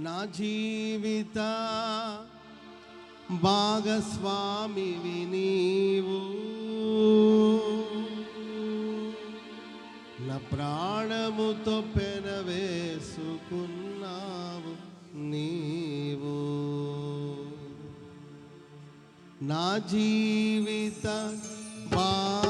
నా జీవిత భాగస్వామి నీవు. నా ప్రాణముతో పెనవేసుకున్నావు నీవు. నా జీవిత భా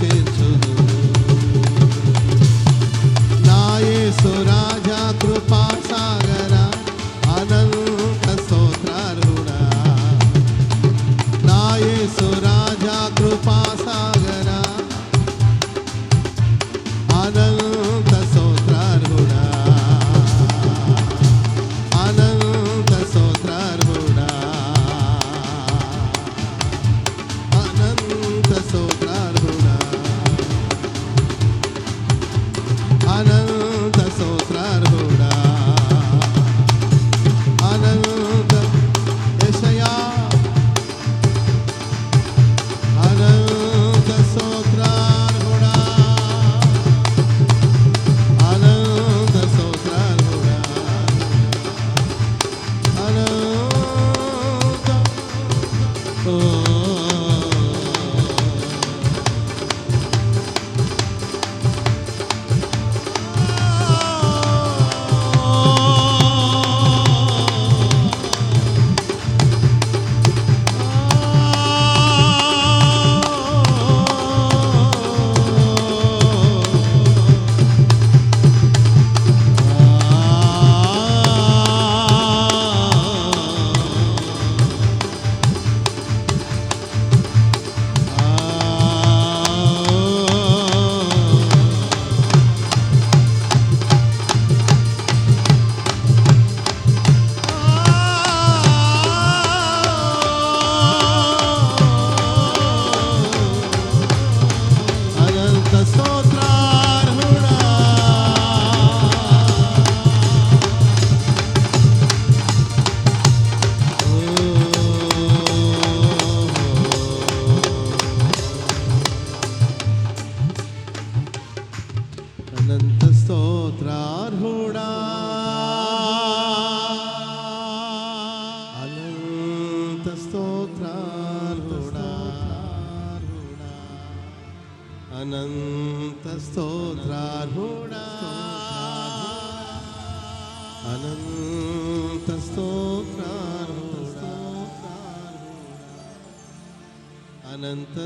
feito.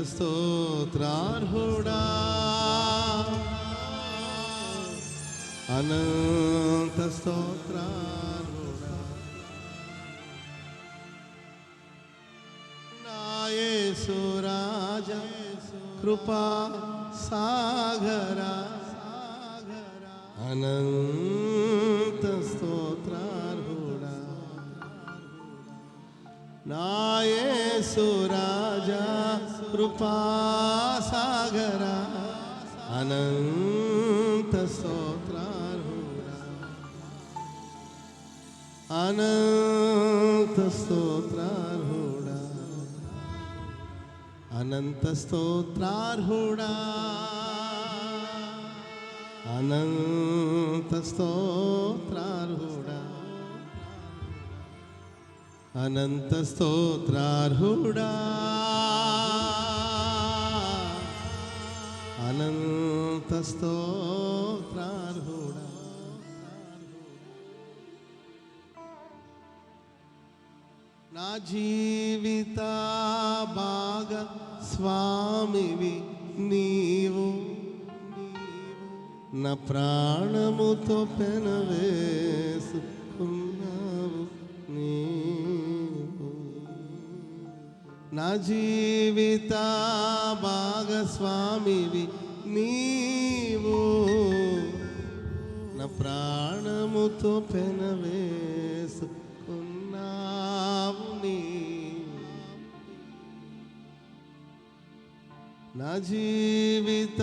స్తోత్రార్హుడా. అనంత స్తోత్రార్హుడా. నాయసురాజ కృపా సాగరా. అనంత నాయసురాజ కృపా సాగరా అనంత స్తోత్రార్హుడా అనంత స్తోత్రార్హుడా అనంత స్తోత్రార్హుడా అనంత స్తోత్రార్హుడా అనంత స్తోత్రార్హుడా. అనంత స్తోత్రార్హుడా. నా జీవిత భాగ స్వామివి నీవు. నా ప్రాణముతో పెనవేసు నా జీవిత భాగస్వామివి నీవు. నా ప్రాణముతో పెనవేసుకున్నావు నీ నా జీవిత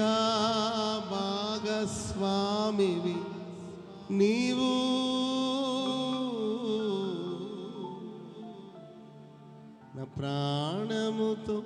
భాగస్వామివి నీవు. ప్రాణముతో